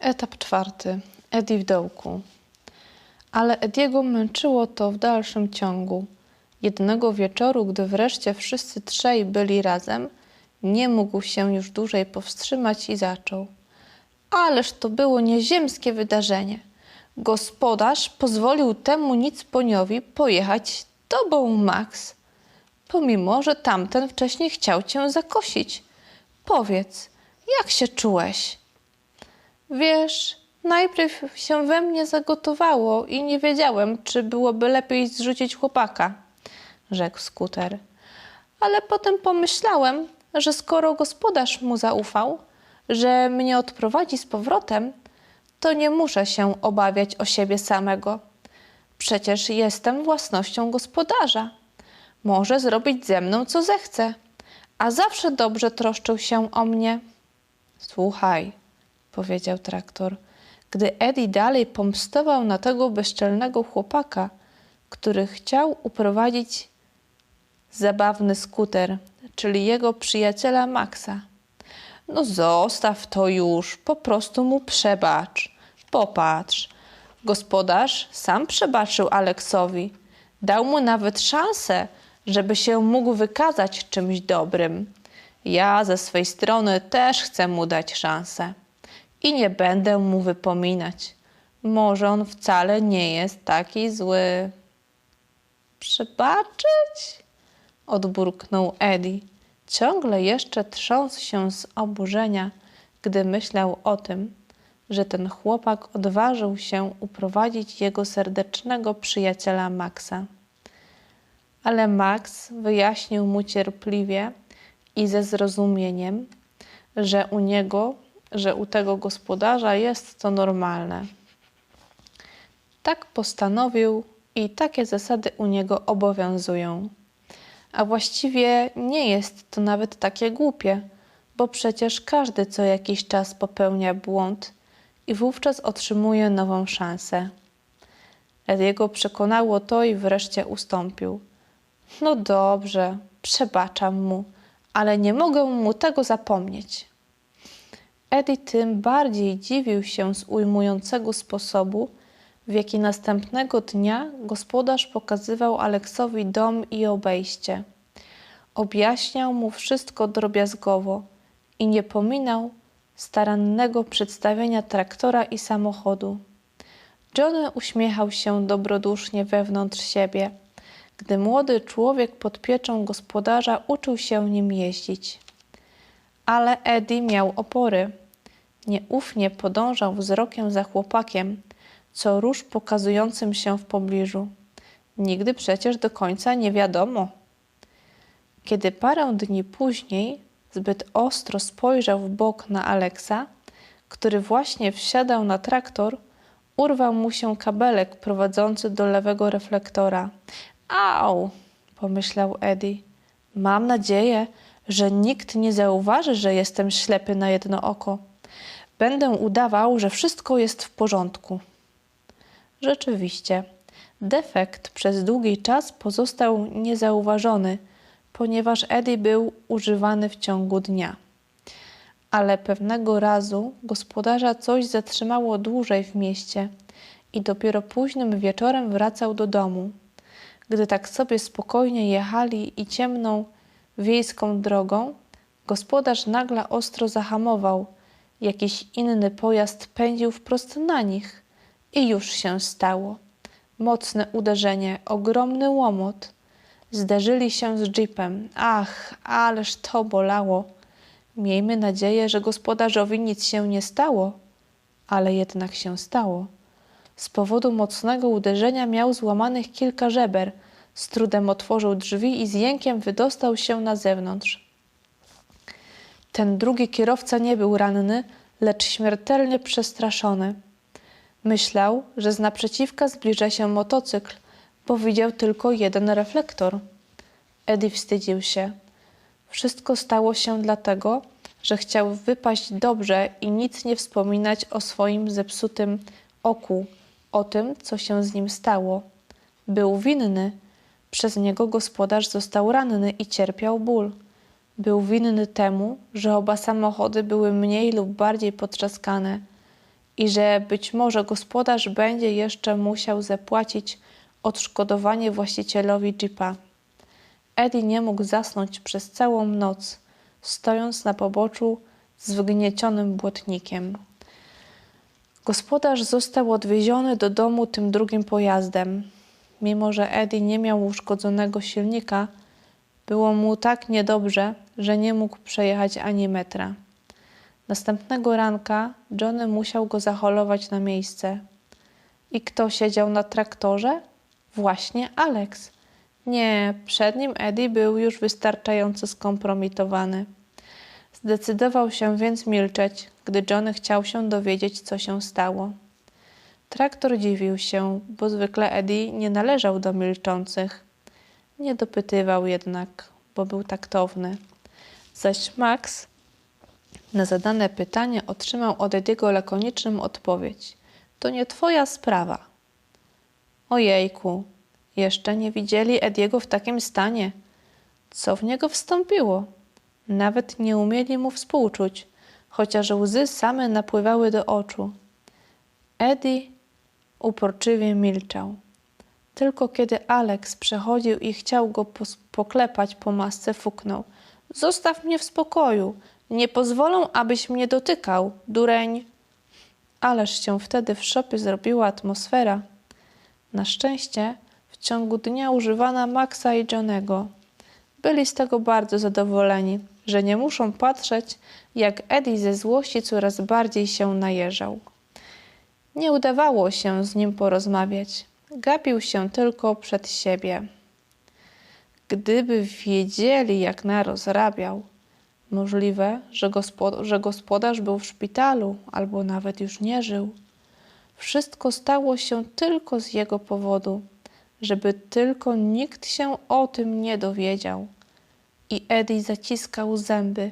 Etap czwarty. Eddie w dołku. Ale Ediego męczyło to w dalszym ciągu. Jednego wieczoru, gdy wreszcie wszyscy trzej byli razem, nie mógł się już dłużej powstrzymać i zaczął. Ależ to było nieziemskie wydarzenie. Gospodarz pozwolił temu nicponiowi pojechać tobą, Max, pomimo, że tamten wcześniej chciał cię zakosić. Powiedz, jak się czułeś? Wiesz, najpierw się we mnie zagotowało i nie wiedziałem, czy byłoby lepiej zrzucić chłopaka, rzekł skuter. Ale potem pomyślałem, że skoro gospodarz mu zaufał, że mnie odprowadzi z powrotem, to nie muszę się obawiać o siebie samego. Przecież jestem własnością gospodarza. Może zrobić ze mną, co zechce, a zawsze dobrze troszczył się o mnie. Słuchaj, powiedział traktor, gdy Eddie dalej pomstował na tego bezczelnego chłopaka, który chciał uprowadzić zabawny skuter, czyli jego przyjaciela Maxa. No zostaw to już, po prostu mu przebacz. Popatrz, gospodarz sam przebaczył Aleksowi. Dał mu nawet szansę, żeby się mógł wykazać czymś dobrym. Ja ze swej strony też chcę mu dać szansę i nie będę mu wypominać. Może on wcale nie jest taki zły. Przebaczyć? odburknął Eddie, ciągle jeszcze trząsł się z oburzenia, gdy myślał o tym, że ten chłopak odważył się uprowadzić jego serdecznego przyjaciela Maxa. Ale Max wyjaśnił mu cierpliwie i ze zrozumieniem, że u niego, że u tego gospodarza jest to normalne. Tak postanowił i takie zasady u niego obowiązują. A właściwie nie jest to nawet takie głupie, bo przecież każdy co jakiś czas popełnia błąd i wówczas otrzymuje nową szansę. Ediego przekonało to i wreszcie ustąpił. No dobrze, przebaczam mu, ale nie mogę mu tego zapomnieć. Eddie tym bardziej dziwił się z ujmującego sposobu, w jaki następnego dnia gospodarz pokazywał Aleksowi dom i obejście. Objaśniał mu wszystko drobiazgowo i nie pominął starannego przedstawienia traktora i samochodu. Johnny uśmiechał się dobrodusznie wewnątrz siebie, gdy młody człowiek pod pieczą gospodarza uczył się nim jeździć. Ale Eddie miał opory. Nieufnie podążał wzrokiem za chłopakiem, co róż pokazującym się w pobliżu. Nigdy przecież do końca nie wiadomo. Kiedy parę dni później zbyt ostro spojrzał w bok na Aleksa, który właśnie wsiadał na traktor, urwał mu się kabelek prowadzący do lewego reflektora. Au! pomyślał Eddie. Mam nadzieję, że nikt nie zauważy, że jestem ślepy na jedno oko. Będę udawał, że wszystko jest w porządku. Rzeczywiście, defekt przez długi czas pozostał niezauważony, ponieważ Eddie był używany w ciągu dnia. Ale pewnego razu gospodarza coś zatrzymało dłużej w mieście i dopiero późnym wieczorem wracał do domu. Gdy tak sobie spokojnie jechali i ciemną wiejską drogą, gospodarz nagle ostro zahamował. Jakiś inny pojazd pędził wprost na nich. I już się stało. Mocne uderzenie, ogromny łomot. Zderzyli się z jeepem. Ach, ależ to bolało. Miejmy nadzieję, że gospodarzowi nic się nie stało, ale jednak się stało. Z powodu mocnego uderzenia miał złamanych kilka żeber. Z trudem otworzył drzwi i z jękiem wydostał się na zewnątrz. Ten drugi kierowca nie był ranny, lecz śmiertelnie przestraszony. Myślał, że z naprzeciwka zbliża się motocykl, bo widział tylko jeden reflektor. Eddie wstydził się. Wszystko stało się dlatego, że chciał wypaść dobrze i nic nie wspominać o swoim zepsutym oku, o tym, co się z nim stało. Był winny. Przez niego gospodarz został ranny i cierpiał ból. Był winny temu, że oba samochody były mniej lub bardziej potrzaskane i że być może gospodarz będzie jeszcze musiał zapłacić odszkodowanie właścicielowi jeepa. Eddie nie mógł zasnąć przez całą noc, stojąc na poboczu z wygniecionym błotnikiem. Gospodarz został odwieziony do domu tym drugim pojazdem. Mimo, że Eddie nie miał uszkodzonego silnika, było mu tak niedobrze, że nie mógł przejechać ani metra. Następnego ranka Johnny musiał go zaholować na miejsce. I kto siedział na traktorze? Właśnie Alex. Nie, przed nim Eddie był już wystarczająco skompromitowany. Zdecydował się więc milczeć, gdy Johnny chciał się dowiedzieć, co się stało. Traktor dziwił się, bo zwykle Eddie nie należał do milczących. Nie dopytywał jednak, bo był taktowny. Zaś Max na zadane pytanie otrzymał od Ediego lakoniczną odpowiedź. To nie twoja sprawa. Ojejku, jeszcze nie widzieli Ediego w takim stanie. Co w niego wstąpiło? Nawet nie umieli mu współczuć, chociaż łzy same napływały do oczu. Eddie uporczywie milczał. Tylko kiedy Alex przechodził i chciał go poklepać po masce, fuknął. Zostaw mnie w spokoju. Nie pozwolą, abyś mnie dotykał, dureń. Ależ się wtedy w szopie zrobiła atmosfera. Na szczęście w ciągu dnia używano Maxa i Johnego. Byli z tego bardzo zadowoleni, że nie muszą patrzeć, jak Eddie ze złości coraz bardziej się najeżał. Nie udawało się z nim porozmawiać. Gapił się tylko przed siebie. Gdyby wiedzieli, jak narozrabiał, możliwe, że, gospod- że gospodarz był w szpitalu albo nawet już nie żył. Wszystko stało się tylko z jego powodu, żeby tylko nikt się o tym nie dowiedział. I Eddie zaciskał zęby.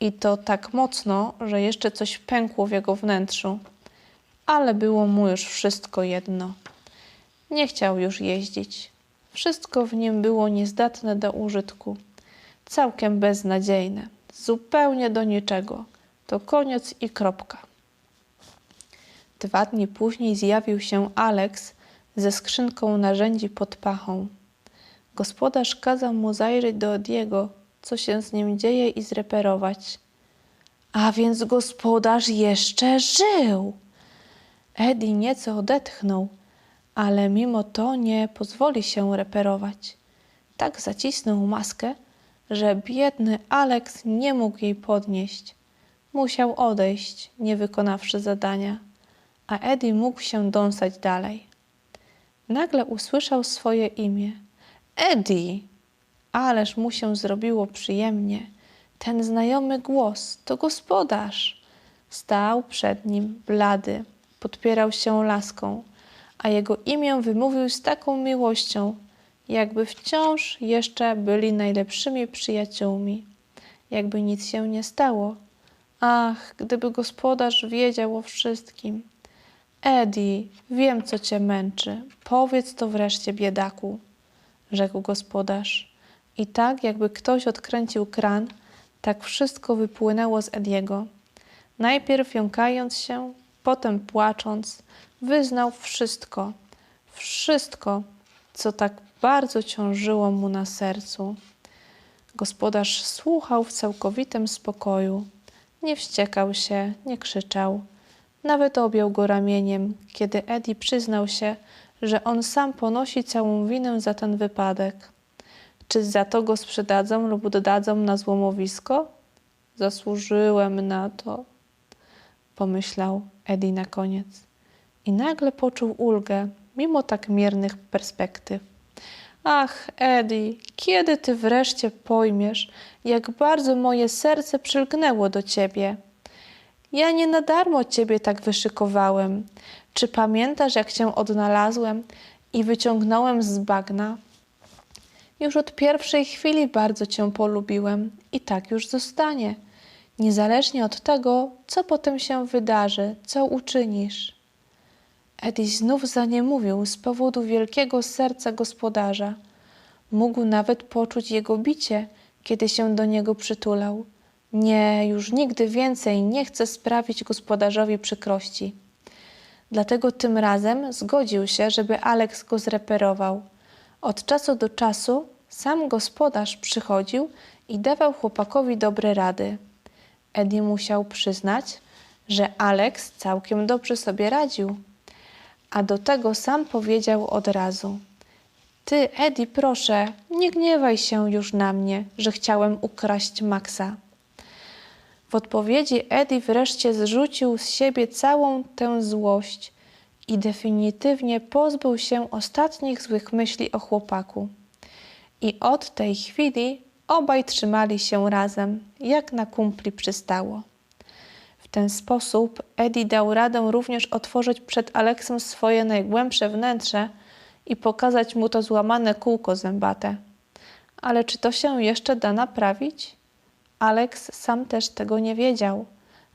I to tak mocno, że jeszcze coś pękło w jego wnętrzu. Ale było mu już wszystko jedno. Nie chciał już jeździć. Wszystko w nim było niezdatne do użytku. Całkiem beznadziejne. Zupełnie do niczego. To koniec i kropka. Dwa dni później zjawił się Alex ze skrzynką narzędzi pod pachą. Gospodarz kazał mu zajrzeć do Ediego, co się z nim dzieje i zreperować. A więc gospodarz jeszcze żył! Eddie nieco odetchnął, ale mimo to nie pozwoli się reperować. Tak zacisnął maskę, że biedny Alex nie mógł jej podnieść. Musiał odejść, nie wykonawszy zadania, a Eddie mógł się dąsać dalej. Nagle usłyszał swoje imię. Eddie! Ależ mu się zrobiło przyjemnie. Ten znajomy głos to gospodarz. Stał przed nim, blady, podpierał się laską, a jego imię wymówił z taką miłością, jakby wciąż jeszcze byli najlepszymi przyjaciółmi, jakby nic się nie stało. Ach, gdyby gospodarz wiedział o wszystkim. Eddie, wiem, co cię męczy. Powiedz to wreszcie, biedaku, rzekł gospodarz. I tak, jakby ktoś odkręcił kran, tak wszystko wypłynęło z Ediego. Najpierw jąkając się, potem płacząc, wyznał wszystko, wszystko, co tak bardzo ciążyło mu na sercu. Gospodarz słuchał w całkowitym spokoju. Nie wściekał się, nie krzyczał. Nawet objął go ramieniem, kiedy Eddie przyznał się, że on sam ponosi całą winę za ten wypadek. Czy za to go sprzedadzą lub dodadzą na złomowisko? Zasłużyłem na to, pomyślał Eddie na koniec. I nagle poczuł ulgę, mimo tak miernych perspektyw. Ach, Eddie, kiedy ty wreszcie pojmiesz, jak bardzo moje serce przylgnęło do ciebie? Ja nie na darmo ciebie tak wyszykowałem. Czy pamiętasz, jak cię odnalazłem i wyciągnąłem z bagna? Już od pierwszej chwili bardzo cię polubiłem i tak już zostanie, niezależnie od tego, co potem się wydarzy, co uczynisz. Eddie znów zaniemówił z powodu wielkiego serca gospodarza. Mógł nawet poczuć jego bicie, kiedy się do niego przytulał. Nie, już nigdy więcej nie chce sprawić gospodarzowi przykrości. Dlatego tym razem zgodził się, żeby Alex go zreperował. Od czasu do czasu sam gospodarz przychodził i dawał chłopakowi dobre rady. Eddie musiał przyznać, że Alex całkiem dobrze sobie radził. A do tego sam powiedział od razu: Ty, Eddie, proszę, nie gniewaj się już na mnie, że chciałem ukraść Maxa. W odpowiedzi Eddie wreszcie zrzucił z siebie całą tę złość i definitywnie pozbył się ostatnich złych myśli o chłopaku. I od tej chwili obaj trzymali się razem, jak na kumpli przystało. Ten sposób Eddie dał radę również otworzyć przed Aleksem swoje najgłębsze wnętrze i pokazać mu to złamane kółko zębate. Ale czy to się jeszcze da naprawić? Alex sam też tego nie wiedział.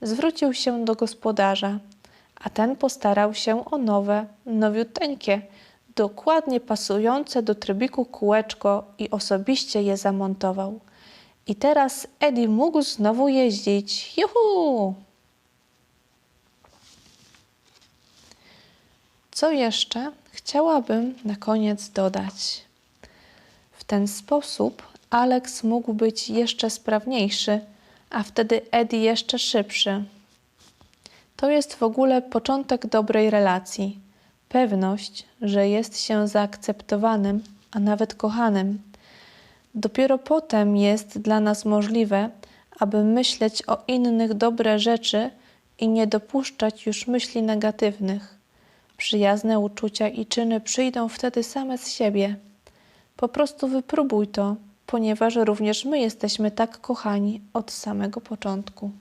Zwrócił się do gospodarza, a ten postarał się o nowe, nowiuteńkie, dokładnie pasujące do trybiku kółeczko i osobiście je zamontował. I teraz Eddie mógł znowu jeździć. Juhu! Co jeszcze chciałabym na koniec dodać? W ten sposób Alex mógł być jeszcze sprawniejszy, a wtedy Eddie jeszcze szybszy. To jest w ogóle początek dobrej relacji. Pewność, że jest się zaakceptowanym, a nawet kochanym. Dopiero potem jest dla nas możliwe, aby myśleć o innych dobre rzeczy i nie dopuszczać już myśli negatywnych. Przyjazne uczucia i czyny przyjdą wtedy same z siebie. Po prostu wypróbuj to, ponieważ również my jesteśmy tak kochani od samego początku.